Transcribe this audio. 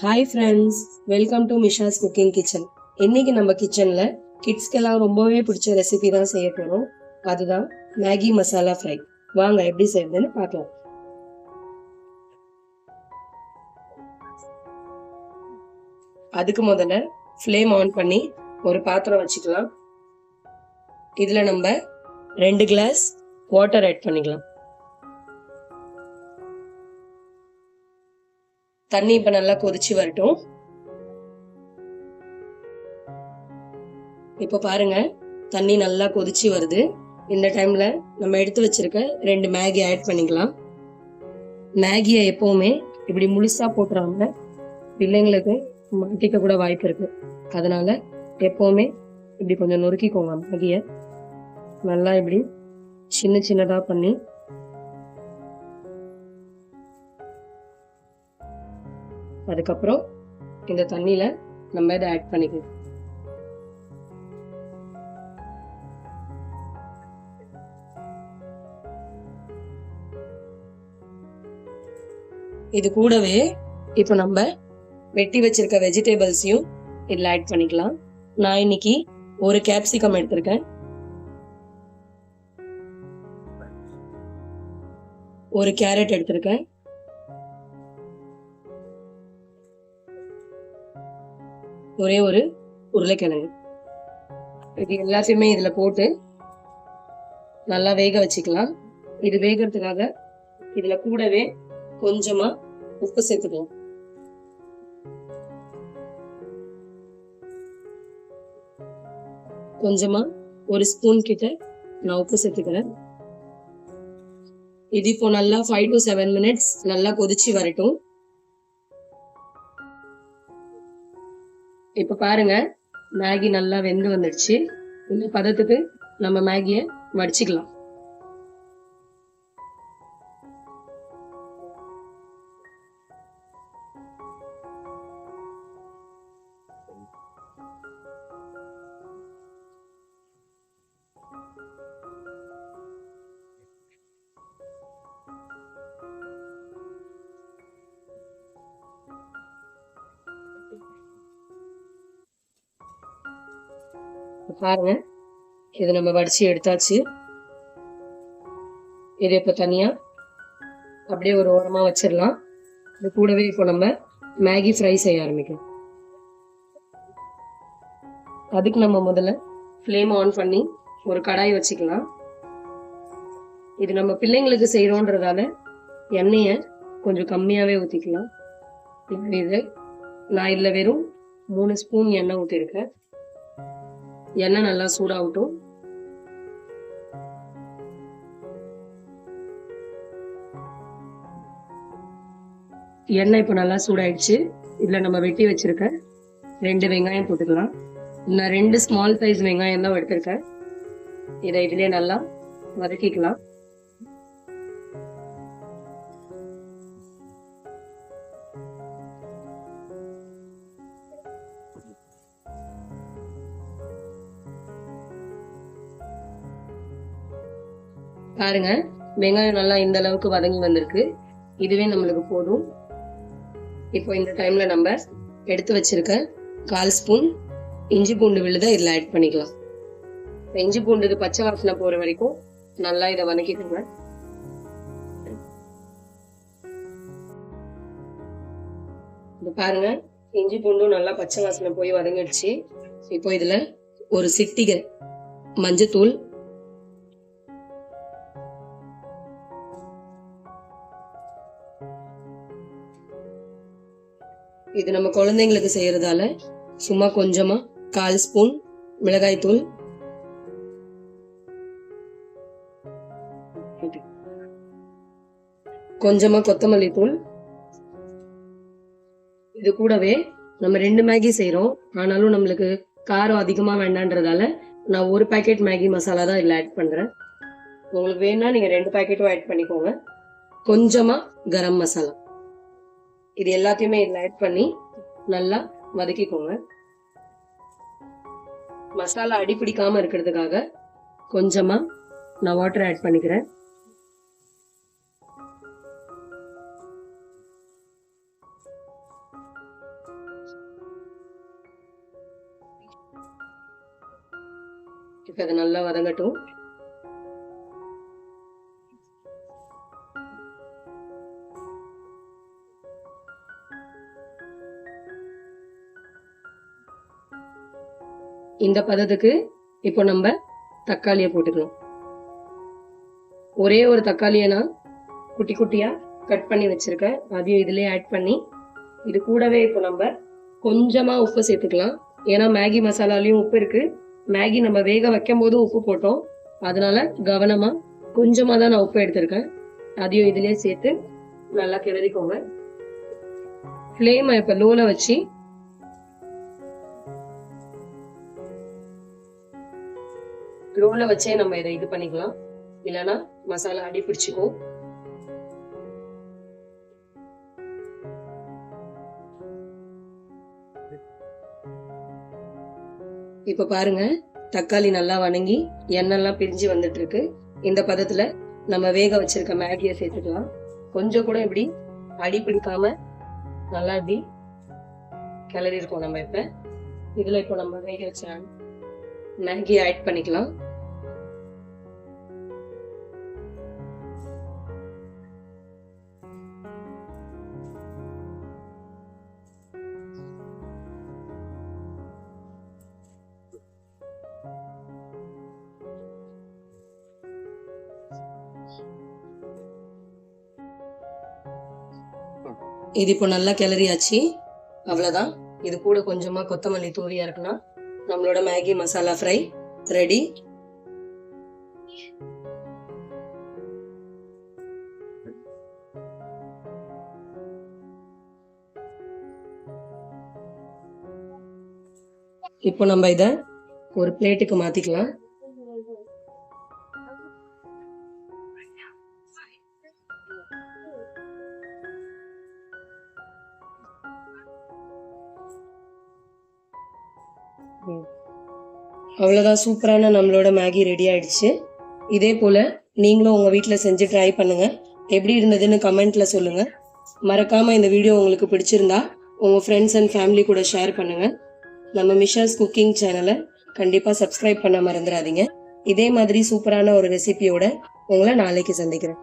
Hi friends welcome to Misha's cooking kitchen இன்னைக்கு நம்ம கிச்சனில் கிட்ஸ்க்கெல்லாம் ரொம்பவே பிடிச்ச ரெசிபி தான் செய்ய போகிறோம் அதுதான் மேகி மசாலா ஃப்ரை வாங்க எப்படி செய்யுதுன்னு பார்க்கலாம். அதுக்கு முதல்ல ஃப்ளேம் ஆன் பண்ணி ஒரு பாத்திரம் வச்சுக்கலாம். இதில் நம்ம ரெண்டு கிளாஸ் வாட்டர் ஆட் பண்ணிக்கலாம். தண்ணி இப்போ நல்லா கொதிச்சு வரட்டும். இப்போ பாருங்க தண்ணி நல்லா கொதிச்சு வருது. இந்த டைம்ல நம்ம எடுத்து வச்சிருக்க ரெண்டு மேகி ஆட் பண்ணிக்கலாம். மேகியை எப்பவுமே இப்படி முழுசா போட்டுறாங்க. பிள்ளைங்களுக்கு மாட்டிக்க கூட வாய்ப்பு இருக்கு. அதனால எப்பவுமே இப்படி கொஞ்சம் நொறுக்கிக்கோங்க மேகியை. நல்லா இப்படி சின்ன சின்னதா பண்ணி அதுக்கப்புறம் இந்த தண்ணியில் நம்ம இதை ஆட் பண்ணிக்கலாம். இது கூடவே இப்போ நம்ம வெட்டி வச்சிருக்க வெஜிடபிள்ஸையும் இதில் ஆட் பண்ணிக்கலாம். நான் இன்னைக்கு ஒரு கேப்சிகம் எடுத்திருக்கேன். ஒரு கேரட் எடுத்திருக்கேன். ஒரே ஒரு உருளைக்கிழங்கு. இது எல்லாத்தையுமே இதில் போட்டு நல்லா வேக வச்சுக்கலாம். இது வேகிறதுக்காக இதில் கூடவே கொஞ்சமாக உப்பு சேர்த்துக்கலாம். கொஞ்சமா ஒரு ஸ்பூன் கிட்ட நான் உப்பு சேர்த்துக்கிறேன். இது இப்போ நல்லா ஃபைவ் டு செவன் மினிட்ஸ் நல்லா கொதிச்சு வரட்டும். இப்ப பாருங்க மேகி நல்லா வெந்து வந்துடுச்சு. இந்த பதத்துக்கு நம்ம மேகிய வடிச்சுக்கலாம். பாருங்க. இது நம்ம வடிச்சு எடுத்தாச்சு. இது இப்ப தனியா அப்படியே ஒரு ஓரமா வச்சிடலாம். இது கூடவே இப்போ நம்ம மேகி ஃப்ரை செய்ய ஆரம்பிக்கலாம். அதுக்கு நம்ம முதல்ல ஃப்ளேம் ஆன் பண்ணி ஒரு கடாய் வச்சுக்கலாம். இது நம்ம பிள்ளைங்களுக்கு செய்யறோன்றதால எண்ணெயை கொஞ்சம் கம்மியாவே ஊத்திக்கலாம். இது நான் இதுல வெறும் மூணு ஸ்பூன் எண்ணெய் ஊற்றிருக்கேன் எண்ணெய் நல்லா சூடாகட்டும். எண்ணெய் இப்போ நல்லா சூடாயிடுச்சு. இதில் நம்ம வெட்டி வச்சிருக்க ரெண்டு வெங்காயம் போட்டுக்கலாம். நான் ரெண்டு ஸ்மால் சைஸ் வெங்காயம் தான் எடுத்திருக்கேன். இதை இதிலே நல்லா வதக்கிக்கலாம். பாருங்க வெங்காயம் நல்லா இந்த அளவுக்கு வதங்கி வந்திருக்கு. இதுவே நம்மளுக்கு போதும். இப்போ இந்த டைம்ல நம்ம எடுத்து வச்சிருக்க கால் ஸ்பூன் இஞ்சி பூண்டு விழுத இதில் ஆட் பண்ணிக்கலாம். இஞ்சி பூண்டு இது பச்சை வாசனை போற வரைக்கும் நல்லா இதை வதக்கிக்கோங்க. இது பாருங்க இஞ்சி பூண்டும் நல்லா பச்சை வாசனை போய் வதங்கிடுச்சு. இப்போ இதுல ஒரு சிட்டிகை மஞ்சத்தூள் இது நம்ம குழந்தைங்களுக்கு செய்யறதால சும்மா கொஞ்சமா கால் ஸ்பூன் மிளகாய் தூள். கொஞ்சமா கொத்தமல்லி தூள். இது கூடவே நம்ம ரெண்டு மேகி செய்யறோம் ஆனாலும் நம்மளுக்கு காரம் அதிகமா வேண்டான்றதால நான் ஒரு பேக்கெட் மேகி மசாலா தான் இதில் ஆட் பண்றேன். உங்களுக்கு வேணா நீங்க ரெண்டு பேக்கெட்டும் ஆட் பண்ணிக்கோங்க. கொஞ்சமா கரம் மசாலா. இது எல்லாத்தையுமே இதில் ஆட் பண்ணி நல்லா வதக்கிக்கோங்க. மசாலா அடி இருக்கிறதுக்காக கொஞ்சமாக நான் வாட்டர் ஆட் பண்ணிக்கிறேன். இப்போ அதை நல்லா வதங்கட்டும். இந்த பதத்துக்கு இப்போ நம்ம தக்காளியை போட்டுக்கணும். ஒரே ஒரு தக்காளியை நான் குட்டி குட்டியா கட் பண்ணி வச்சிருக்கேன். அதையும் இதிலே ஆட் பண்ணி இது கூடவே இப்போ நம்ம கொஞ்சமா உப்பு சேர்த்துக்கலாம். ஏன்னா மேகி மசாலாலையும் உப்பு இருக்கு. மேகி நம்ம வேக வைக்கும் போது உப்பு போட்டோம். அதனால கவனமா கொஞ்சமாக தான் நான் உப்பு எடுத்திருக்கேன். அதையும் இதிலே சேர்த்து நல்லா கிளறிக்கோங்க. ஃப்ளேமை இப்போ லோவில் வச்சு லோல வச்சே நம்ம இதை இது பண்ணிக்கலாம். இல்லைன்னா மசாலா அடி பிடிச்சிக்கும் இப்ப பாருங்க தக்காளி நல்லா வணங்கி எண்ணெய்லாம் பிரிஞ்சு வந்துட்டு இருக்கு இந்த பதத்துல நம்ம வேக வச்சிருக்க மேகியை சேர்த்துக்கலாம். கொஞ்சம் கூட இப்படி அடி பிடிக்காம நல்லா இப்படி கிளறி இருக்கோம் நம்ம இப்ப. இதுல இப்போ நம்ம வேக வச்ச மேகியை ஆட் பண்ணிக்கலாம். இது இப்போ நல்லா கிளறியாச்சு. அவ்வளோதான் இது கூட கொஞ்சமாக கொத்தமல்லி தூவியா இருக்குன்னா நம்மளோட மேகி மசாலா ஃப்ரை. ரெடி. இப்போ நம்ம இதை ஒரு பிளேட்டுக்கு மாற்றிக்கலாம் அவ்வளோதான் சூப்பரான நம்மளோட மேகி ரெடி ஆயிடுச்சு. இதே போல் நீங்களும் உங்கள் வீட்டில் செஞ்சு ட்ரை பண்ணுங்கள் எப்படி இருந்ததுன்னு கமெண்ட்டில் சொல்லுங்கள் மறக்காமல் இந்த வீடியோ உங்களுக்கு பிடிச்சிருந்தா உங்கள் ஃப்ரெண்ட்ஸ் அண்ட் ஃபேமிலி கூட ஷேர் பண்ணுங்கள் நம்ம மிஷாஸ் குக்கிங் சேனலை கண்டிப்பாக சப்ஸ்கிரைப் பண்ண மறந்துடாதீங்க. இதே மாதிரி சூப்பரான ஒரு ரெசிபியோட உங்களை நாளைக்கு சந்திக்கிறேன்.